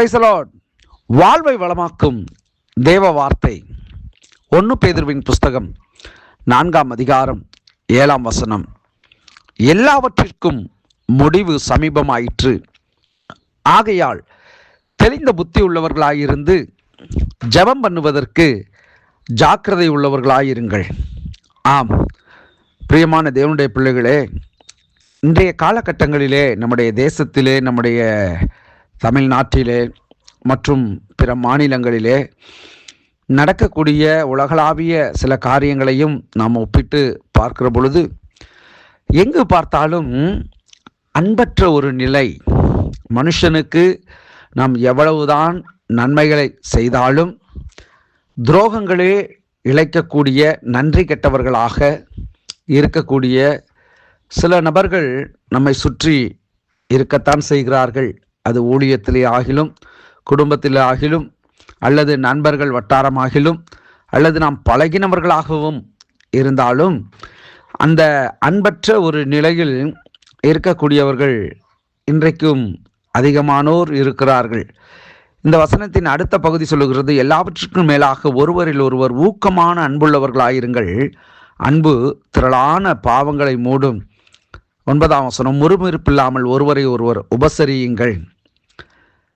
பிரைசலாட் வாழ்வை வளமாக்கும் தேவ வார்த்தை. ஒன்று பேதிர்வின் புஸ்தகம் நான்காம் அதிகாரம் ஏழாம் வசனம். எல்லாவற்றிற்கும் முடிவு சமீபமாயிற்று. ஆகையால் தெளிந்த புத்தி உள்ளவர்களாயிருந்து ஜெபம் பண்ணுவதற்கு ஜாக்கிரதை உள்ளவர்களாயிருங்கள். ஆம். பிரியமான தேவனுடைய பிள்ளைகளே இன்றைய காலகட்டங்களிலே நம்முடைய தேசத்திலே நம்முடைய தமிழ்நாட்டிலே மற்றும் பிற மாநிலங்களிலே நடக்கக்கூடிய உலகளாவிய சில காரியங்களையும் நாம் ஒப்பிட்டு பார்க்கிற பொழுது எங்கு பார்த்தாலும் அன்பற்ற ஒரு நிலை. மனுஷனுக்கு நாம் எவ்வளவுதான் நன்மைகளை செய்தாலும் துரோகங்களே இழைக்கக்கூடிய நன்றி கெட்டவர்களாக இருக்கக்கூடிய சில நபர்கள் நம்மை சுற்றி இருக்கத்தான் செய்கிறார்கள். அது ஊழியத்திலே ஆகிலும் குடும்பத்திலே ஆகிலும் அல்லது நண்பர்கள் வட்டாரமாகிலும் அல்லது நாம் பழகினவர்களாகவும் இருந்தாலும் அந்த அன்பற்ற ஒரு நிலையில் இருக்கக்கூடியவர்கள் இன்றைக்கும் அதிகமானோர் இருக்கிறார்கள். இந்த வசனத்தின் அடுத்த பகுதி சொல்லுகிறது எல்லாவற்றுக்கும் மேலாக ஒருவரில் ஒருவர் ஊக்கமான அன்புள்ளவர்களாயிருங்கள். அன்பு திரளான பாவங்களை மூடும். ஒன்பதாம் வசனம் முறுமுறுப்பில்லாமல் ஒருவரை ஒருவர் உபசரியுங்கள்.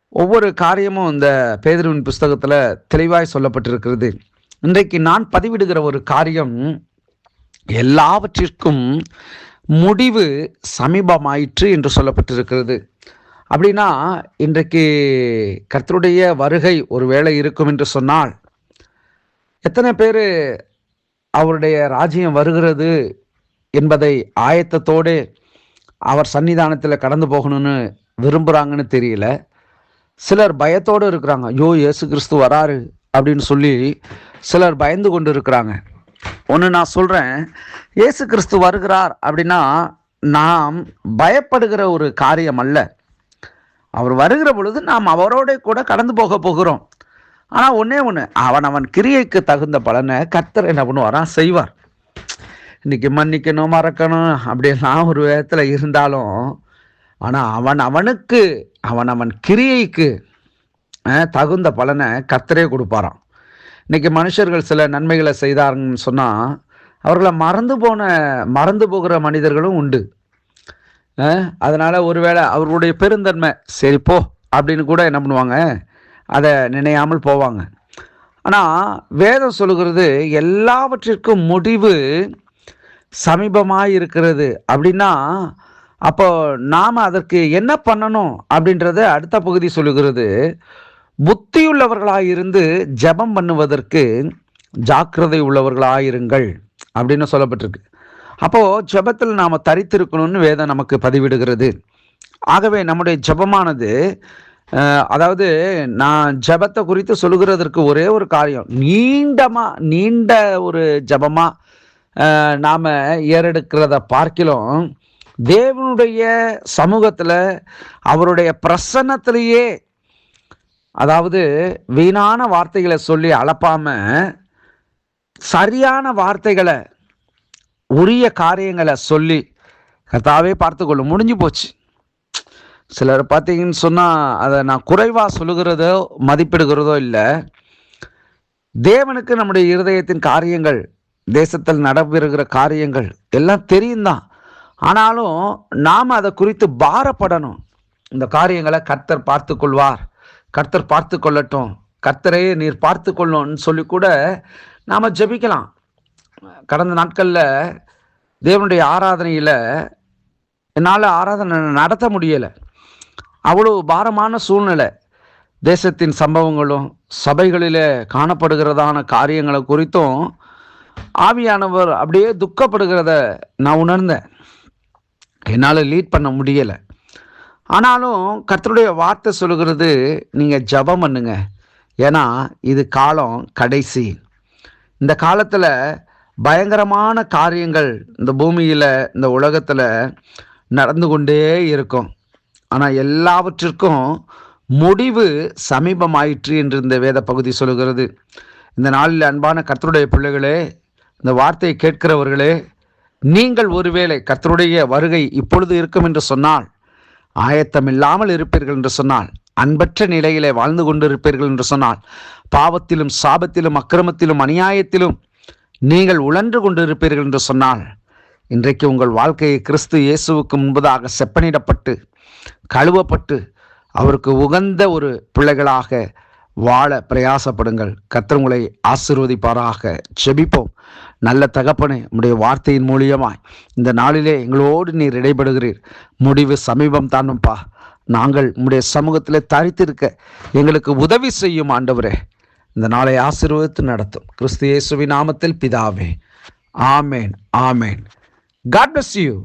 ஒவ்வொரு காரியமும் இந்த பேதருவின் புஸ்தகத்தில் தெளிவாய் சொல்லப்பட்டிருக்கிறது. இன்றைக்கு நான் பதிவிடுகிற ஒரு காரியம் எல்லாவற்றிற்கும் முடிவு சமீபமாயிற்று என்று சொல்லப்பட்டிருக்கிறது. அப்படின்னா இன்றைக்கு கர்த்தருடைய வருகை ஒரு வேளை இருக்கும் என்று சொன்னால் எத்தனை பேர் அவருடைய ராஜ்யம் வருகிறது என்பதை ஆயத்தத்தோடு அவர் சன்னிதானத்தில் கடந்து போகணும்னு விரும்புகிறாங்கன்னு தெரியல. சிலர் பயத்தோடு இருக்கிறாங்க. ஐயோ இயேசு கிறிஸ்து வராரு அப்படின்னு சொல்லி சிலர் பயந்து கொண்டு இருக்கிறாங்க ஒன்று நான் சொல்கிறேன் இயேசு கிறிஸ்து வருகிறார் அப்படின்னா நாம் பயப்படுகிற ஒரு காரியம் அல்ல. அவர் வருகிற பொழுது நாம் அவரோட கூட கடந்து போக போகிறோம். ஆனால் ஒன்றே ஒன்று அவன் அவன் கிரியைக்கு தகுந்த பலனை கர்த்தர் என்ன பண்ணுவாரான் செய்வார். இன்னைக்கு மன்னிக்கணும் மறக்கணும் அப்படிலாம் ஒரு விதத்தில் இருந்தாலும் ஆனால் அவன் அவனுக்கு அவன் அவன் கிரியைக்கு தகுந்த பலனை கத்தரே கொடுப்பாராம். இன்னைக்கு மனுஷர்கள் சில நன்மைகளை செய்தாருன்னு சொன்னால் அவர்களை மறந்து போன மறந்து போகிற மனிதர்களும் உண்டு. அதனால் ஒருவேளை அவர்களுடைய பெருந்தன்மை சரி போ அப்படின்னு கூட என்ன பண்ணுவாங்க? அதை நினையாமல் போவாங்க. ஆனால் வேதம் சொல்லுகிறது எல்லாவற்றிற்கும் முடிவு சமீபமாக இருக்கிறது அப்படின்னா அப்போ நாம் அதற்கு என்ன பண்ணணும் அப்படின்றத அடுத்த பகுதி சொல்லுகிறது. புத்தியுள்ளவர்களாக இருந்து ஜெபம் பண்ணுவதற்கு ஜாக்கிரதை உள்ளவர்களாயிருங்கள் அப்படின்னு சொல்லப்பட்டிருக்கு. அப்போது ஜெபத்தில் நாம் தரித்திருக்கணும்னு வேதம் நமக்கு பதிவிடுகிறது. ஆகவே நம்முடைய ஜெபமானது அதாவது நான் ஜெபத்தை குறித்து சொல்லுகிறதற்கு ஒரே ஒரு காரியம் நீண்டமாக நீண்ட ஒரு ஜபமாக நாம் ஏறெடுக்கிறத பார்க்கிலும் தேவனுடைய சமூகத்தில் அவருடைய பிரசன்னத்திலேயே அதாவது வீணான வார்த்தைகளை சொல்லி அளப்பாம சரியான வார்த்தைகளை உரிய காரியங்களை சொல்லி கர்த்தாவே பார்த்துக்கொள்ளும். முடிஞ்சு போச்சு. சிலர் பார்த்தீங்கன்னு சொன்னால் அதை நான் குறைவாக சொல்லுகிறதோ மதிப்பிடுகிறதோ இல்லை. தேவனுக்கு நம்முடைய இருதயத்தின் காரியங்கள் தேசத்தில் நடைபெறுகிற காரியங்கள் எல்லாம் தெரியும் தான் ஆனாலும் நாம் அதை குறித்து பாரப்படணும். இந்த காரியங்களை கர்த்தர் பார்த்து கொள்வார். கர்த்தர் பார்த்து கொள்ளட்டும். கர்த்தரே நீர் பார்த்து கொள்ளணும்னு சொல்லி கூட நாம் ஜெபிக்கலாம். கடந்த நாட்களில் தேவனுடைய ஆராதனையில் என்னால் ஆராதனை நடத்த முடியலை. அவ்வளோ பாரமான சூழ்நிலை. தேசத்தின் சம்பவங்களும் சபைகளிலே காணப்படுகிறதான காரியங்களை குறித்தும் ஆவியானவர் அப்படியே துக்கப்படுகிறத நான் உணர்ந்தேன். என்னால் லீட் பண்ண முடியலை. ஆனாலும் கர்த்தருடைய வார்த்தை சொல்லுகிறது நீங்கள் ஜெபம் பண்ணுங்க. ஏன்னா இது காலம் கடைசி. இந்த காலத்தில் பயங்கரமான காரியங்கள் இந்த பூமியில் இந்த உலகத்தில் நடந்து கொண்டே இருக்கும். ஆனால் எல்லாவற்றிற்கும் முடிவு சமீபமாயிற்று என்று இந்த வேத பகுதி சொல்லுகிறது. இந்த நாளில் அன்பான கர்த்தருடைய பிள்ளைகளே இந்த வார்த்தையை கேட்கிறவர்களே நீங்கள் ஒருவேளை கர்த்தருடைய வருகை இப்பொழுது இருக்கும் என்று சொன்னால் ஆயத்தம் இல்லாமல் இருப்பீர்கள் என்று சொன்னால் அன்பற்ற நிலையிலே வாழ்ந்து கொண்டிருப்பீர்கள் என்று சொன்னால் பாவத்திலும் சாபத்திலும் அக்கிரமத்திலும் அநியாயத்திலும் நீங்கள் உழன்று கொண்டிருப்பீர்கள் என்று சொன்னால் இன்றைக்கு உங்கள் வாழ்க்கையை கிறிஸ்து இயேசுவுக்கு முன்பதாக செப்பனிடப்பட்டு கழுவப்பட்டு அவருக்கு உகந்த ஒரு பிள்ளைகளாக வாழ பிரயாசப்படுங்கள். கர்த்தர் ஆசிர்வதிப்பாராக. செபிப்போம் நல்ல தகப்பனே உடைய வார்த்தையின் மூலியமாய் இந்த நாளிலே எங்களோடு நீர் இடைபடுகிறீர். முடிவு சமீபம் தானும்பா. நாங்கள் உம்முடைய சமூகத்தில் தரித்திருக்க எங்களுக்கு உதவி செய்யும் ஆண்டவரே. இந்த நாளை ஆசீர்வதித்து நடத்தும். கிறிஸ்து இயேசுவின் நாமத்தில் பிதாவே. ஆமேன் ஆமேன். God bless you